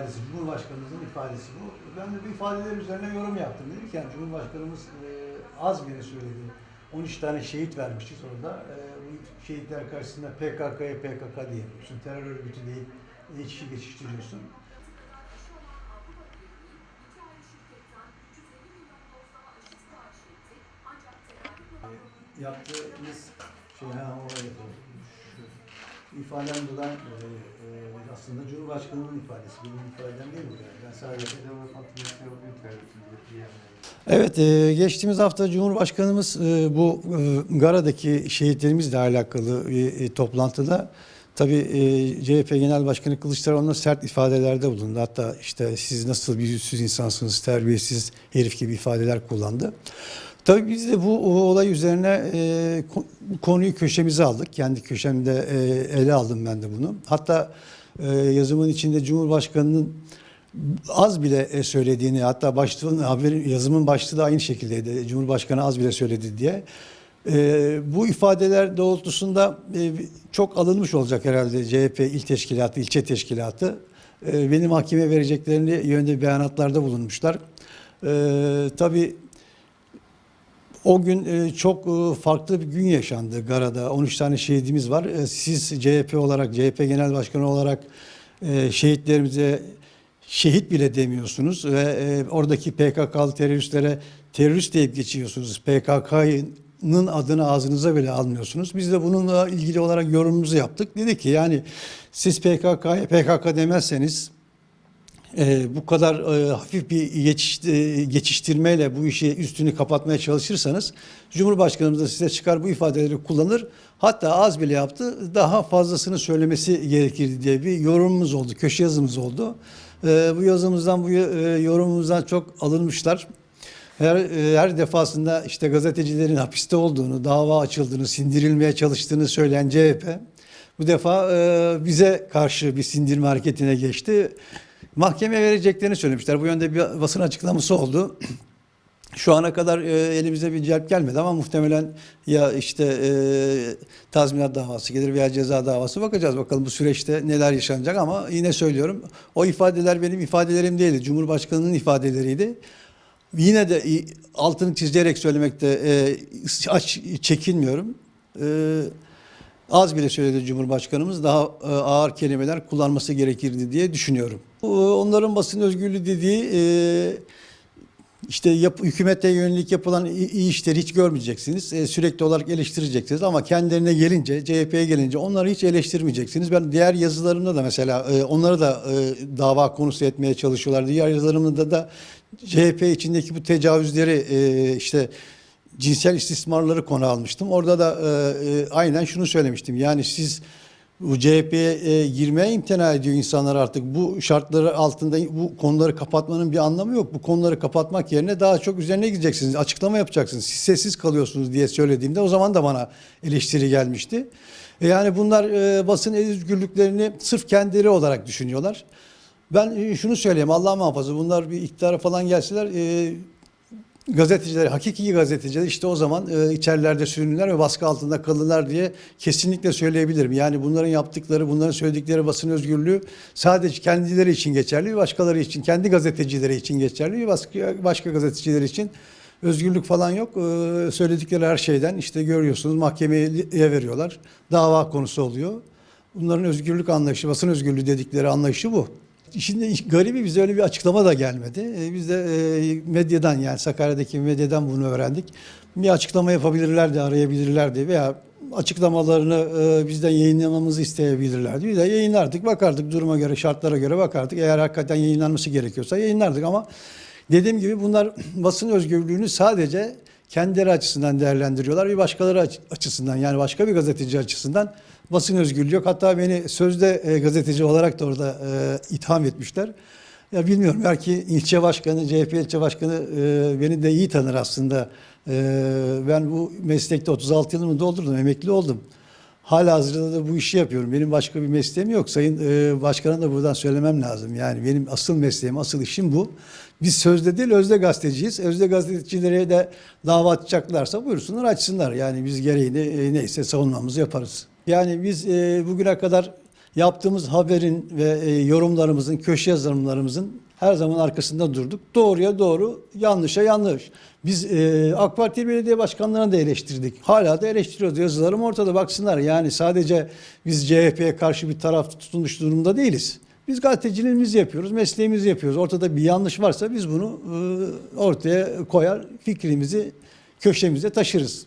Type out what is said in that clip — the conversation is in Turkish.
ifadesi, Cumhurbaşkanımızın ifadesi bu. Ben de bu ifadeler üzerine yorum yaptım. Dedim ki yani Cumhurbaşkanımız e, az bile söyledi. 13 tane şehit vermişiz orada. E, bu şehitler karşısında PKK'ya PKK diyemiyorsun. Terör örgütü değil, iç işi geçiştiriyorsun. E, yaptığımız şey ha doğru. Şu ifadem buradan e, e, aslında Cumhurbaşkanının ifadesi. Benim ifadem değil bu yani. Ben sadece Evet, e, geçtiğimiz hafta Cumhurbaşkanımız e, bu e, Gara'daki şehitlerimizle alakalı bir e, toplantıda tabii e, CHP Genel Başkanı Kılıçdaroğlu'na sert ifadelerde bulundu. Hatta işte siz nasıl bir yüzsüz insansınız, terbiyesiz herif gibi ifadeler kullandı. Tabii biz de bu o olay üzerine e, konuyu köşemize aldık. Kendi köşemde e, ele aldım ben de bunu. Hatta e, yazımın içinde Cumhurbaşkanı'nın az bile e, söylediğini hatta başlığın haberin yazımın başlığı da aynı şekildeydi. Cumhurbaşkanı az bile söyledi diye. E, bu ifadeler doğrultusunda e, çok alınmış olacak herhalde CHP il teşkilatı, ilçe teşkilatı. E, beni mahkemeye vereceklerini yönde beyanatlarda bulunmuşlar. E, tabii o gün e, çok e, farklı bir gün yaşandı Gara'da. 13 tane şehidimiz var. E, Siz CHP olarak, CHP Genel Başkanı olarak şehitlerimize şehit bile demiyorsunuz ve oradaki PKK'lı teröristlere terörist deyip geçiyorsunuz. PKK'nın adını ağzınıza bile almıyorsunuz. Biz de bununla ilgili olarak yorumumuzu yaptık. Dedik ki yani siz PKK'ya PKK demezseniz e, bu kadar e, hafif bir geçiş, e, geçiştirmeyle bu işi üstünü kapatmaya çalışırsanız Cumhurbaşkanımız da size çıkar bu ifadeleri kullanır. Hatta az bile yaptı daha fazlasını söylemesi gerekirdi diye bir yorumumuz oldu, köşe yazımız oldu. E, bu yazımızdan, bu e, yorumumuzdan çok alınmışlar. Her, e, her defasında işte gazetecilerin hapiste olduğunu, dava açıldığını, sindirilmeye çalıştığını söyleyen CHP bu defa e, bize karşı bir sindirme hareketine geçti. Mahkemeye vereceklerini söylemişler. Bu yönde bir basın açıklaması oldu. Şu ana kadar e, elimize bir celp gelmedi ama muhtemelen ya işte e, tazminat davası gelir veya ceza davası bakacağız bakalım bu süreçte neler yaşanacak ama yine söylüyorum o ifadeler benim ifadelerim değildi. Cumhurbaşkanının ifadeleriydi. Yine de altını çizerek söylemekte e, aç, çekinmiyorum. E, az bile söyledi Cumhurbaşkanımız daha e, ağır kelimeler kullanması gerekirdi diye düşünüyorum. Bu, Onların basın özgürlüğü dediği e, işte yap, hükümete yönelik yapılan iyi işleri hiç görmeyeceksiniz. E, sürekli olarak eleştireceksiniz ama kendilerine gelince, CHP'ye gelince onları hiç eleştirmeyeceksiniz. Ben diğer yazılarımda da mesela e, onları da e, dava konusu etmeye çalışıyorlar. Diğer yazılarımda da CHP içindeki bu tecavüzleri e, işte cinsel istismarları konu almıştım. Orada da e, e, aynen şunu söylemiştim. Yani siz bu CHP'ye e, girmeye imtina ediyor insanlar artık. Bu şartları altında bu konuları kapatmanın bir anlamı yok. Bu konuları kapatmak yerine daha çok üzerine gideceksiniz. Açıklama yapacaksınız. Siz sessiz kalıyorsunuz diye söylediğimde o zaman da bana eleştiri gelmişti. E, yani bunlar e, basın özgürlüklerini sırf kendileri olarak düşünüyorlar. Ben e, şunu söyleyeyim Allah muhafaza bunlar bir iktidara falan gelseler e, gazeteciler, hakiki gazeteciler işte o zaman e, içerilerde sürünürler ve baskı altında kalırlar diye kesinlikle söyleyebilirim. Yani bunların yaptıkları, bunların söyledikleri basın özgürlüğü sadece kendileri için geçerli, başkaları için, kendi gazetecileri için geçerli, başka, başka gazeteciler için özgürlük falan yok. E, söyledikleri her şeyden işte görüyorsunuz mahkemeye veriyorlar. Dava konusu oluyor. Bunların özgürlük anlayışı, basın özgürlüğü dedikleri anlayışı bu. Şimdi garibi bize öyle bir açıklama da gelmedi. E, biz de e, medyadan yani Sakarya'daki medyadan bunu öğrendik. Bir açıklama yapabilirlerdi, arayabilirlerdi veya açıklamalarını e, bizden yayınlamamızı isteyebilirlerdi. Biz de yayınlardık, bakardık duruma göre, şartlara göre bakardık. Eğer hakikaten yayınlanması gerekiyorsa yayınlardık ama dediğim gibi bunlar basın özgürlüğünü sadece kendileri açısından değerlendiriyorlar. Bir başkaları aç- açısından yani başka bir gazeteci açısından basın özgürlüğü yok. Hatta beni sözde e, gazeteci olarak da orada e, itham etmişler. Ya bilmiyorum belki ilçe başkanı, CHP ilçe başkanı e, beni de iyi tanır aslında. E, ben bu meslekte 36 yılımı doldurdum, emekli oldum. Hala hazırda da bu işi yapıyorum. Benim başka bir mesleğim yok. Sayın e, Başkan'a da buradan söylemem lazım. Yani benim asıl mesleğim, asıl işim bu. Biz sözde değil, özde gazeteciyiz. Özde gazetecilere de dava açacaklarsa buyursunlar, açsınlar. Yani biz gereğini e, neyse savunmamızı yaparız. Yani biz e, bugüne kadar Yaptığımız haberin ve e, yorumlarımızın, köşe yazılımlarımızın her zaman arkasında durduk. Doğruya doğru, yanlışa yanlış. Biz e, AK Parti belediye başkanlarını da eleştirdik. Hala da eleştiriyoruz. Yazılarım ortada baksınlar. Yani sadece biz CHP'ye karşı bir taraf tutulmuş durumda değiliz. Biz gazeteciliğimizi yapıyoruz, mesleğimizi yapıyoruz. Ortada bir yanlış varsa biz bunu e, ortaya koyar, fikrimizi köşemize taşırız.